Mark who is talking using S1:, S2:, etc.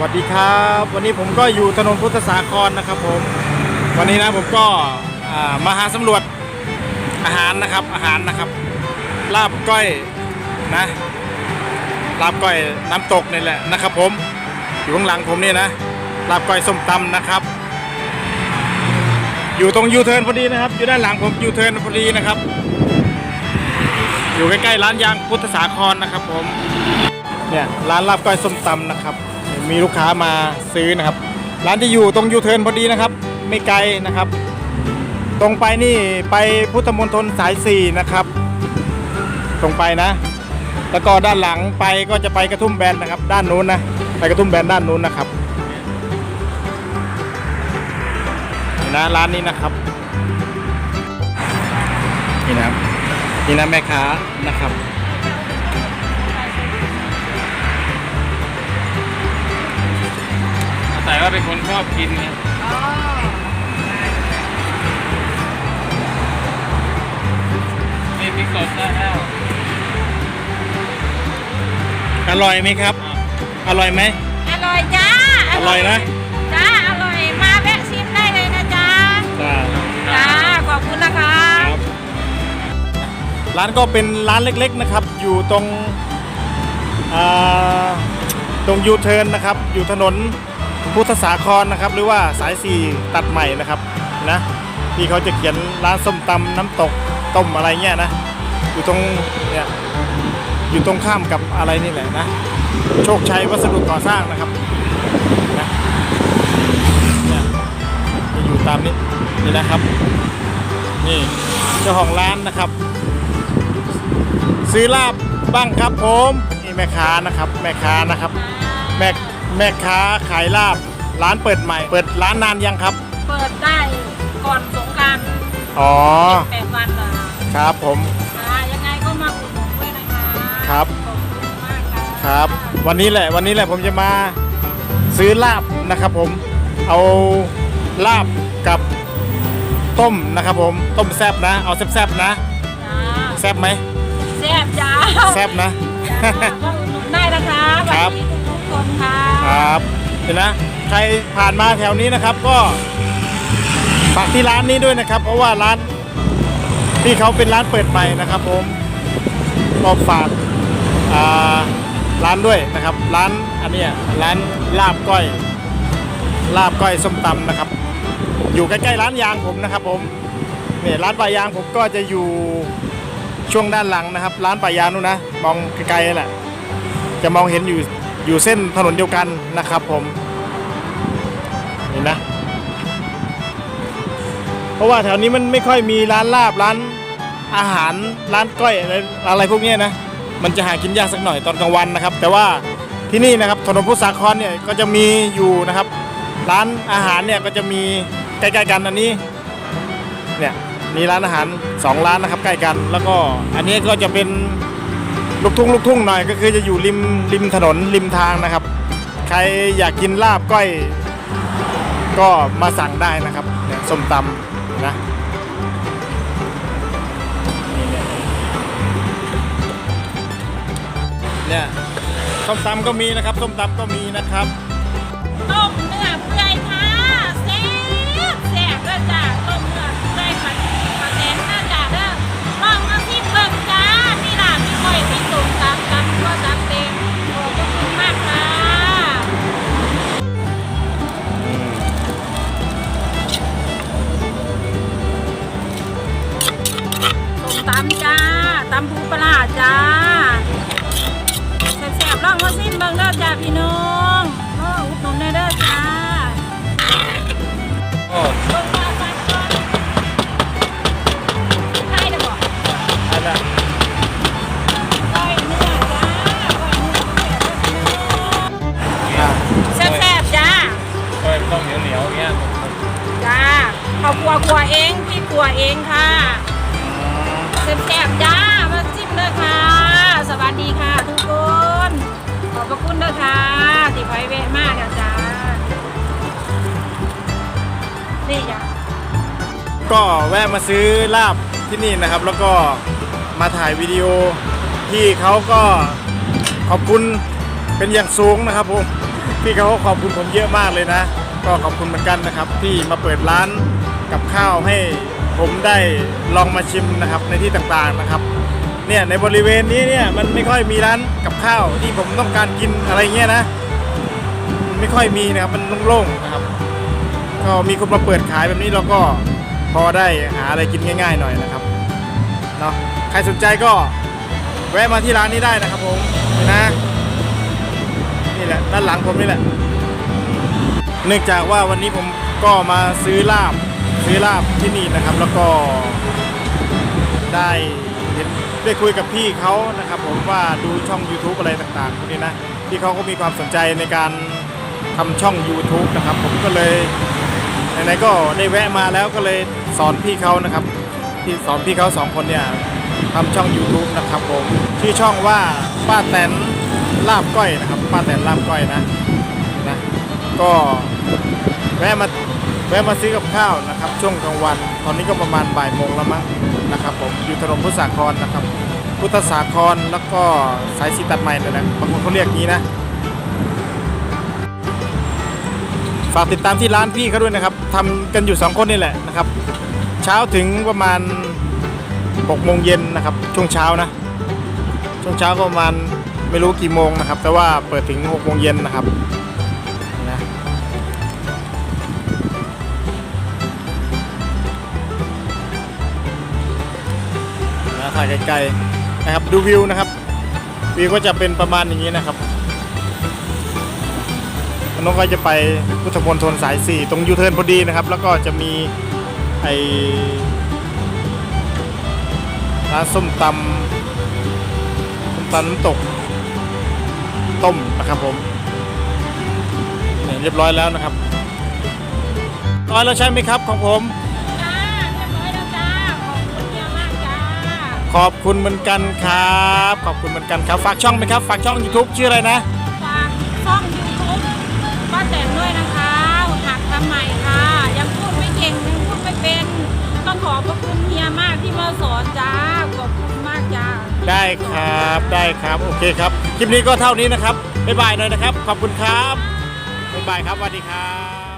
S1: วัสดีครับ วันนี้ผมก็อยู่ถนนพุทธสาครนะครับผมวันนี้นะผมก็มาหาสำรวจอาหารนะครับอาหารนะครับ ลาบก้อยนะลาบก้อยน้ำตกนี่แหละนะครับ ผมอยู่ข้างหลังผมนี่นะลาบก้อยส้มตำนะครับ อยู่ตรงยูเทิร์นพอดีนะครับ อยู่ด้านหลังผมยูเทิร์นพอดีนะครับ อยู่ใกล้ๆร้านยางพุทธสาครนะครับ ผมเนี่ยร้านลาบก้อยส้มตำนะครับ มีลูกค้ามาซื้อนะครับ ร้านที่อยู่ตรงยูเทิร์นพอดีนะครับ ไม่ไกลนะครับ ตรงไปนี่ไปพุทธมณฑลสายสี่นะครับ ตรงไปนะ แล้วก็ด้านหลังไปก็จะไปกระทุ่มแบนนะครับ ด้านนู้นนะไปกระทุ่มแบนด้านนู้นนะครับนี่นะร้านนี้นะครับนี่นะนี่นะแม่ค้านะครับ
S2: ว่าเป็นคนชอบกินไงมีพริกสดได้แล้ว
S1: อร่อยไหมครับ อร่อยไหม
S3: อร่อยจ้า
S1: อร่อยนะ
S3: จ้าอร่อย มาแวะชิมได้เลยนะจ้า
S1: จ้า
S3: จ้าขอบคุณนะคะ
S1: ร้านก็เป็นร้านเล็กๆนะครับ อยู่ตรงอ่าตรงยูเทิร์นนะครับ อยู่ถนน พุทธสาครนะครับ หรือว่าสายสี่ตัดใหม่นะครับนะที่เขาจะเขียนร้านส้มตำน้ำตกต้มอะไรเงี้ยนะ อยู่ตรงเนี่ยอยู่ตรงข้ามกับอะไรนี่แหละนะ โชคชัยวัสดุก่อสร้างนะครับนะเนี่ยจะอยู่ตามนี้นี่นะครับ นี่เจ้าของร้านนะครับ ซื้อลาบบ้างครับผมนี่แม่ค้านะครับ แม่ค้านะครับแม่ แม่ค้าขายลาบร้านเปิดใหม่ เปิดร้านนานยังครับ
S3: เปิดได้ก่อนสงกราร
S1: อ๋อ
S3: แปดวันเหรอ
S1: ครับผม
S3: จ้ายังไงก็มาอุดหนุนด้วยนะคะ
S1: ครับ
S3: ขอบคุณมากค่ะ
S1: ครับ วันนี้แหละวันนี้แหละผมจะมาซื้อลาบนะครับผมเอาลาบกับต้มนะครับผมต้มแซบนะเอาแซบๆนะ
S3: จ้า
S1: แซบไหม
S3: แซ่บจ้า
S1: แซบนะ
S3: จ้ามาอุดหนุนได้นะคะส
S1: ครั
S3: วั
S1: บ
S3: สดีทุกๆ คนค่ะ
S1: ครับเห็นนะใครผ่านมาแถวนี้นะครับ ก็ฝากที่ร้านนี้ด้วยนะครับ เพราะว่าร้านที่เขาเป็นร้านเปิดใหม่นะครับผมก็ฝากร้านด้วยนะครับ ร้านอันนี้ร้านลาบก้อย ลาบก้อยส้มตำนะครับ อยู่ใกล้ๆร้านยางผมนะครับ ผมเนี่ยร้านปลายางผมก็จะอยู่ช่วงด้านหลังนะครับ ร้านปลายางนู่นนะมองไกลๆนั่แหละจะมองเห็นอยู่ อยู่เส้นถนนเดียวกันนะครับผมเห็นนะ เพราะว่าแถวนี้มันไม่ค่อยมีร้านลาบร้านอาหารร้านก้อยอะไรอะไรพวกนี้นะ มันจะหากินยากสักหน่อยตอนกลางวันนะครับ แต่ว่าที่นี่นะครับถนนพุทธสาครเนี่ยก็จะมีอยู่นะครับ ร้านอาหารเนี่ยก็จะมีใกล้ๆกันอันนี้เนี่ยมีร้านอาหารสองร้านนะครับใกล้กัน แล้วก็อันนี้ก็จะเป็น ลูกทุ่งลูกทุ่งหน่อยก็คือจะอยู่ริมริมถนนริมทางนะครับ ใครอยากกินลาบก้อย ก็มาสั่งได้นะครับเนี่ยส้มตำนะเนี่ยส้มตำก็มีนะครับ ส้มตำก็มีนะครับำ
S3: ปูปลาร้าจ้าแซ่บๆลองมาซิมเบิ่งเด้อจ้าพี่น้องโอ้อุดหนุนได้เด้อจ้า
S2: โอ้
S3: เบิ่งว่าสักก่อนใช่เด้อบ่
S1: อันนั้น
S3: ก้อยเนื้อจ้าก้อยเนื้อแซ่บ
S1: อะ
S3: แซ่บๆจ้า
S2: ก็ต้องเหนียวเหนียวๆอย่างเงี้ย
S3: จ้าเขาครัวครัวเองพี่ครัวเองค่ะแซ่บๆจ้า สวัสดีค่ะทุกคน ขอบพระคุณเด้อค่ะที่ไว้แวะมากจ้านี่จ้ะ
S1: ก็แวะมาซื้อลาบที่นี่นะครับ แล้วก็มาถ่ายวิดีโอที่เขาก็ขอบคุณเป็นอย่างสูงนะครับผมพี่เขาขอบคุณผมเยอะมากเลยนะ ก็ขอบคุณเหมือนกันนะครับ ที่มาเปิดร้านกับข้าวให้ผมได้ลองมาชิมนะครับในที่ต่างๆนะครับ เนี่ยในบริเวณนี้เนี่ยมันไม่ค่อยมีร้านกับข้าวที่ผมต้องการกินอะไรเงี้ยนะมันไม่ค่อยมีนะครับมันโล่งๆนะครับ ก็มีคนมาเปิดขายแบบนี้เราก็พอได้หาอะไรกินง่าย ๆ หน่อยนะครับเนาะใครสนใจก็แวะมาที่ร้านนี้ได้นะครับผมนะนี่แหละด้านหลังผมนี่แหละ เนื่องจากว่าวันนี้ผมก็มาซื้อลาบซื้อลาบที่นี่นะครับ แล้วก็ได้ ได้คุยกับพี่เขานะครับผมว่าดูช่อง YouTube อะไรต่างๆพวกนี้นะพี่เขาก็มีความสนใจในการทำช่อง YouTube นะครับ ผมก็เลยไหนๆก็ได้แวะมาแล้วก็เลยสอนพี่เขานะครับที่สอนพี่เขาสองคนเนี่ยทำช่อง YouTube นะครับผมชื่อช่องว่าป้าแตนลาบก้อยนะครับป้าแตนลาบก้อยนะนะก็แวะมา แวะมาซื้อกับข้าวนะครับ ช่วงกลางวัน ตอนนี้ก็ประมาณบ่ายโมงแล้วมั้งนะครับ ผมอยู่ถนนพุทธสาครนะครับ พุทธสาครแล้วก็สายสีตัดใหม่นั่นแหละบางคนเขาเรียกงี้นะ ฝากติดตามที่ร้านพี่เขาด้วยนะครับทำกันอยู่สองคนนี่แหละนะครับ เช้าถึงประมาณ6โมงเย็นนะครับ ช่วงเช้านะ ช่วงเช้าก็ประมาณไม่รู้กี่โมงนะครับ แต่ว่าเปิดถึง6โมงเย็นนะครับ ถ่ายไกลๆนะครับดูวิวนะครับวิวก็จะเป็นประมาณอย่างนี้นะครับน้องก็จะไปพุทธมณฑลสาย 4 ตรงยูเทิร์นพอดีนะครับ แล้วก็จะมีไอร้านส้มตำส้มตำน้ำตกต้มนะครับผมเนี่ยเรียบร้อยแล้วนะครับร้อยแล้วใช่ไหมครับของผม ขอบคุณเหมือนกันครับ ขอบคุณเหมือนกันครับ ฝากช่องไหมครับ ฝากช่อง YouTube ชื่ออะไรนะ
S3: ฝากช่องยูทูบป้าแตนด้วยนะคะหักทำใหม่ค่ะ ยังพูดไม่เก่งยังพูดไม่เป็น ต้องขอบพระคุณเฮียมากที่มาสอนจ้า ขอบคุณมากจ้า
S1: ได้ครับ ได้ครับ โอเคครับ คลิปนี้ก็เท่านี้นะครับ บ๊ายบายหน่อยนะครับ ขอบคุณครับ บ๊ายบายครับสวัสดีครับ